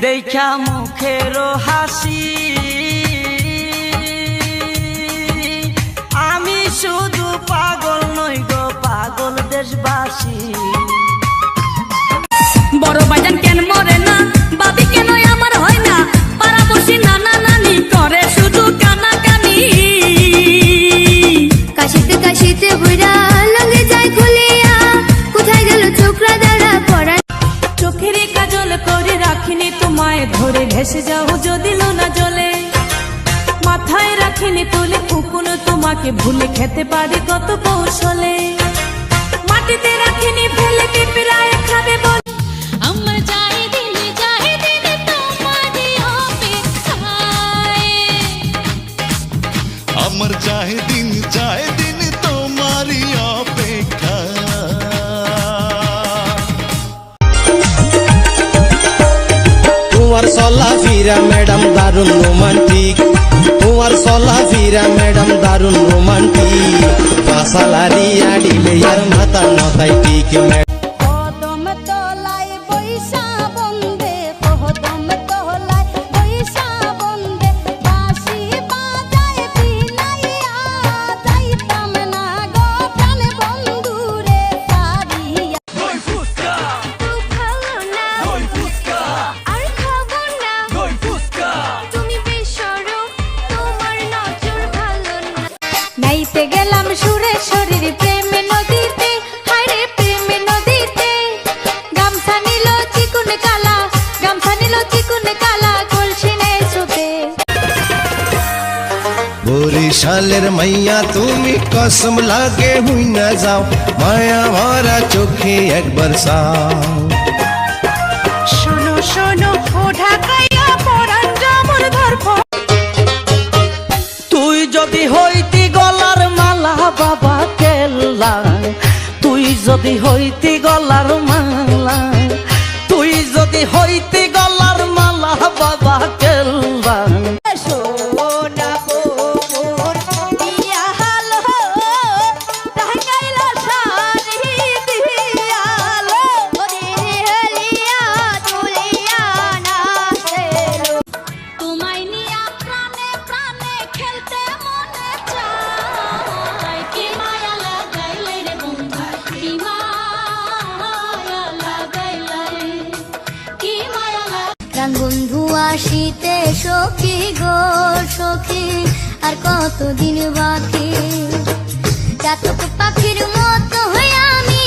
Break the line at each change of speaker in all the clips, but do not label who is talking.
দেখা মুখের হাসি। আমি শুধু পাগল নই গো, পাগল দেশবাসী।
বড় বাজান কেন মরে না? বাবি কেন রাখিনি তুলে কুকুনো তোমাকে ভুলে খেতে পারে কত কৌশলে। মাটিতে রাখিনি ফেলে পিঁপড়ায় খাবে বল। আমার
চাহে দিন চাহে দিন তোমারই অপেক্ষা।
তোমার চলা ফিরা ম্যাডাম দারুণ রোমান্টিক। তোমার চলাফিরা ম্যাডাম দারুণ রোমান্টিক বাসালারি আডিলে আর মাথা নতাই ঠিক বরিশালের মাইয়া তুমি কসম লাগে হুই না যাও। মায়া ভরা চোখে একবার চাও।
শোনো শোনো ও ঢাকাইয়া পরান জামর ধরফ
তুই যদি হইতি গলার মালা বাবা কেল্লা। তুই যদি হইতি গলার মালা তুই যদি হইতি
প্রাণ বন্ধু
আসিতে সখী গো সখী আর কতদিন বাকি? চাতক পাখির মতো হয়ে আমি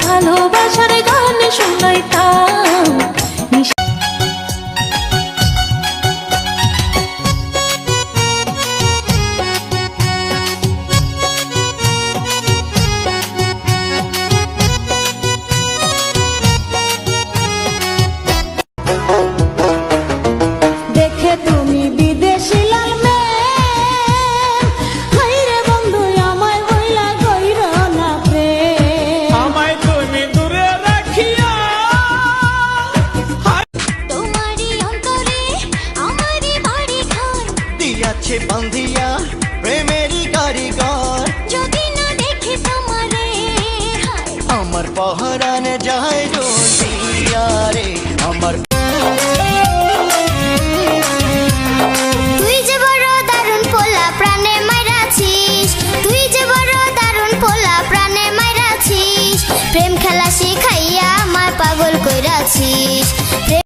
ভালোবাসার গান শুনাইতাম
পহরানে যায় রে আমার
তুই যে দারুণ পোলা, প্রাণে মাইরাছিস তুই যে দারুণ পোলা, প্রাণে মাইরাছিস প্রেম খেলা শিখাইয়া আমার পাগল কইরাছিস